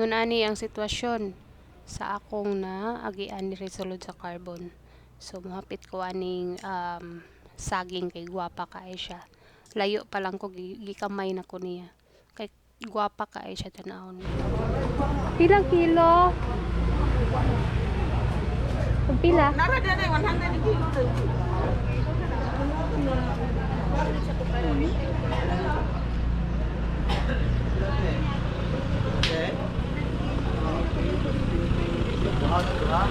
Yun ani ang sitwasyon sa akong na agian ni Resolute sa carbon. So mohapit ko aning um, saging kay gwapa kaay siya. Layo pa lang ko gi- gikamay na ko niya. Kay gwapa kaay siya tanawon. Pilang kilo? Pila? Nara eh, 100 kilo 아, 좋아.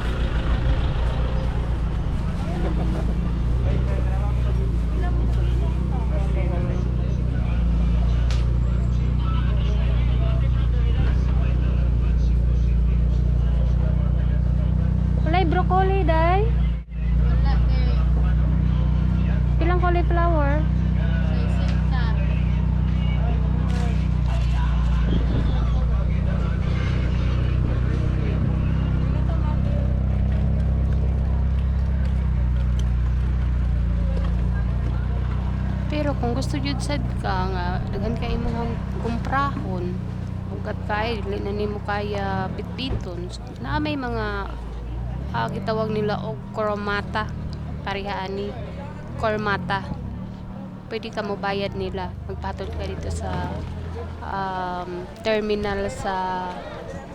Pero kung gusto jud sad ka nga daghan kay imong kumprahon ugat kay dili na nimo kaya bitbiton so, na may mga ah, gitawag nila og koromata. Pareha ani kormata. Pwede ka mo bayad nila. Magpatod ka dito sa um, terminal sa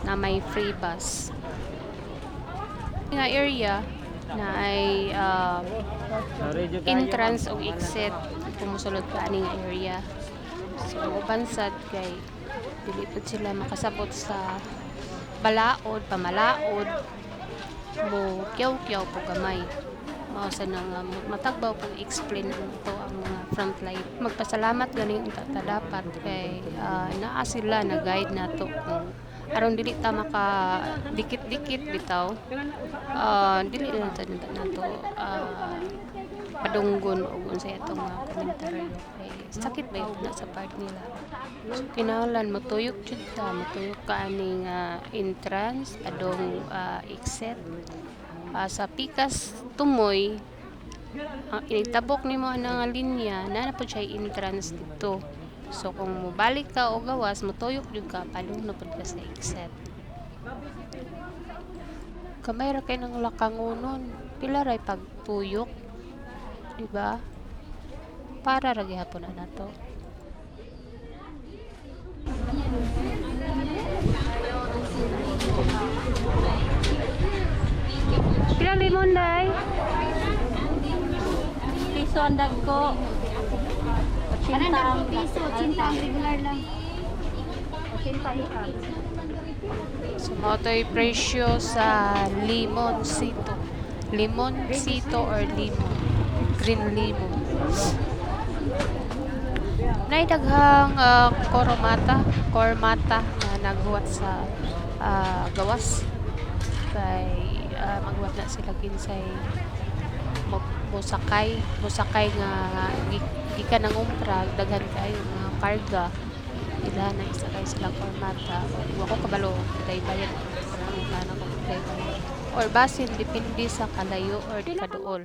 na may free bus. Nga area na ay ah, entrance o exit kumusulod ka aning area. So bansad kay dili pud sila makasabot sa balaod pamalaod. Mo kyaw-kyaw po gamay. Mao sa nang uh, matagbaw pag explain to ang mga frontline. Magpasalamat ganing ta ta dapat kay ah, naa sila na guide nato kung aron dili ta maka dikit-dikit bitaw. Ah dili na ta nato ah, padunggon og unsay atong mga komentaryo. Kay sakit ba yun sa part nila? So kinahanglan matuyok jud ta. Matuyok ka aning ah, entrance adong ah, exit. Ah, sa pikas tumoy. Ang initabok nimo ana nga linya na na pud siya entrance dito. So kung mobalik ka o gawas motuyok jud ka palong na pud ka sa exit. Kamay ra kay nang lakangonon pila ray pagtuyok di ba para ra gihapon na nato Pila limon day? Piso ang dagko. Ano na ang piso, cinta ang regular lang. Cinta ikan. So, mao to'y presyo sa limon sito. Limon sito or limon. Green limon. Naidaghang uh, koromata, kormata na naghuwat sa ah, gawas. Kay ah, maghuwat na sila kinsay mo- musakay, musakay nga gi- gikan ng umpra, daghan kayo mga karga. Ila na isakay sila kormata wa ko kabalo day bayad ang plano ko day bayad or basin depende sa kalayo or kaduol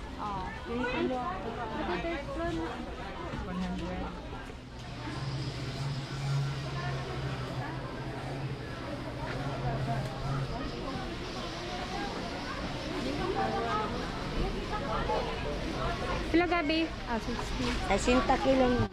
gabi? Ah, 60. Ay, cinta kilo mo.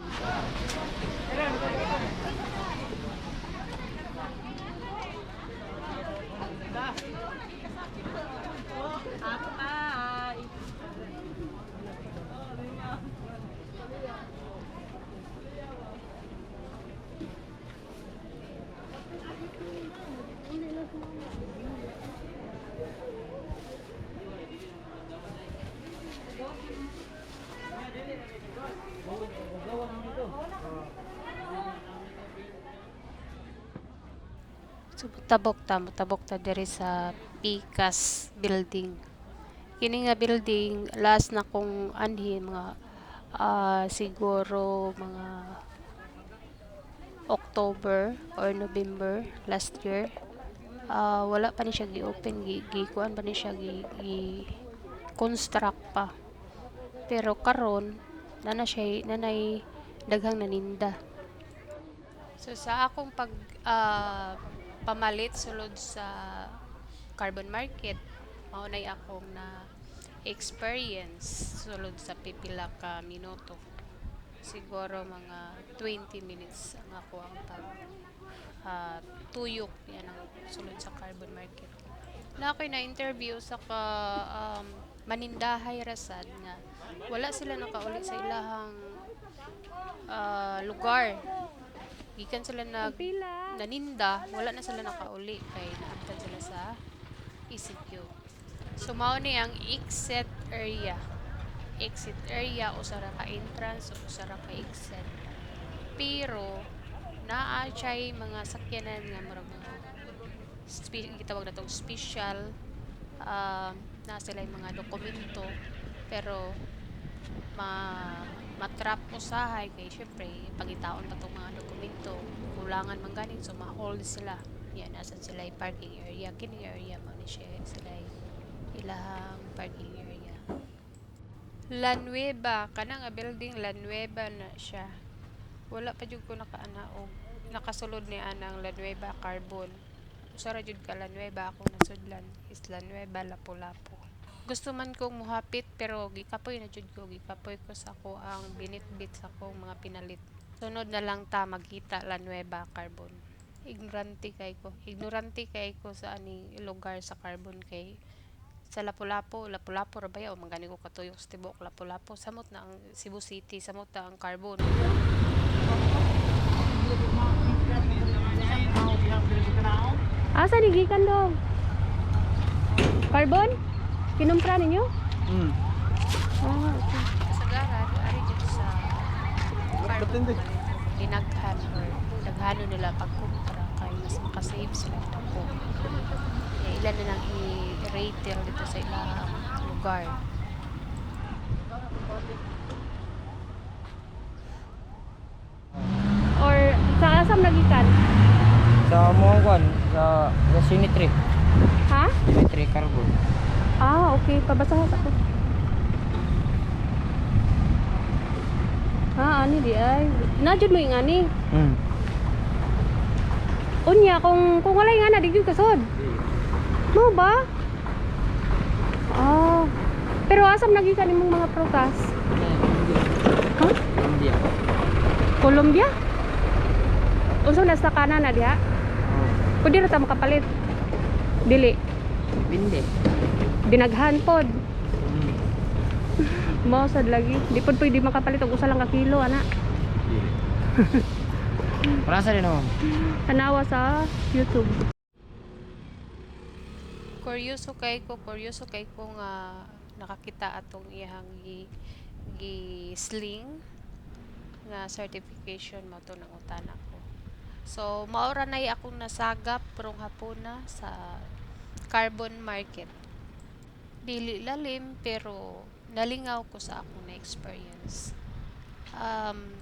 So, mutabok ta, mutabok ta diri sa Pikas building. Kini nga building, last na kong anhin, mga ah, siguro mga October or November last year. Ah, wala pa ni siya gi-open, gi, gi kuan pa ni siya gi, gi construct pa. Pero karon na na siya nanay daghang naninda. So sa akong pag ah, pamalit sulod sa carbon market, maunay akong na experience sulod sa pipila ka minuto. Siguro mga 20 minutes ang ako ang pag ah, tuyok yan ang sulod sa carbon market. Na ako'y na-interview sa ka um, manindahay rasad nga wala sila nakauli sa ilahang ah, lugar. Gikan sila nag naninda, wala na sila nakauli kay naabtan sila sa ECQ. So mao ni ang exit area. Exit area usara ka entrance o usara ka exit. Pero naa siya mga sakyanan nga murag mga gitawag na tong special um, na sila yung mga dokumento pero ma matrap usahay kay syempre pangitaon pa tong mga dokumento. Kulangan man ganin so ma-hold sila. Yan asan sila yung parking area kini area mo ni siya sila ilahang parking area. La Nueva kana nga building La Nueva na siya. Wala pa jud ko nakaana og nakasulod ni anang La Nueva Carbon. Usara jud ka La Nueva ako nasudlan is La Nueva Lapu-Lapu gusto man kong muhapit pero gikapoy na jud ko gikapoy ko sa ko ang binitbit sa kong mga pinalit. Sunod na lang ta magkita La Nueva Carbon. Ignorante kay ko ignorante kay ko sa aning lugar sa carbon kay sa Lapu-Lapu, Lapu-Lapu ra ba ya? O mangani ko katuyok sa tibok Lapu-Lapu. Samot na ang Cebu City samot na ang carbon. Asa ni gikan dong? Carbon? Kinumpra ninyo? Hmm. Ah, okay. kasagaran ari dito sa carbon dinaghan or daghano nila pagkumpara kay mas makasave sila dako kaya ilan na lang i-retail dito sa ilang lugar Or sa asam nagikan? Sa mga kwan, sa, sa symmetry. Ha? Symmetry carbon. Ah, okay. Pabasahan ako. Ah, ani di ay. Najud mo yung ani. Hmm. Unya, kung kung wala yung ana, di gyud kasod. Mo ba? Ah. Pero asam nagikan imong mga prutas? Ha? India. Colombia? Unsa na sa kanan na diha? Oh. Pwede ra ta makapalit. Dili. Pindi. Dinaghan pod. Mo sad lagi. Di pod pwede makapalit og usa lang ka kilo ana. Para sa rin naman. Tanawa sa YouTube. kuryoso kay ko kuryoso kay ko nga nakakita atong iyang gi, gi sling nga certification mo to ng utana ko so maura na akong nasagap prong hapuna sa carbon market dili lalim pero nalingaw ko sa akong na experience um,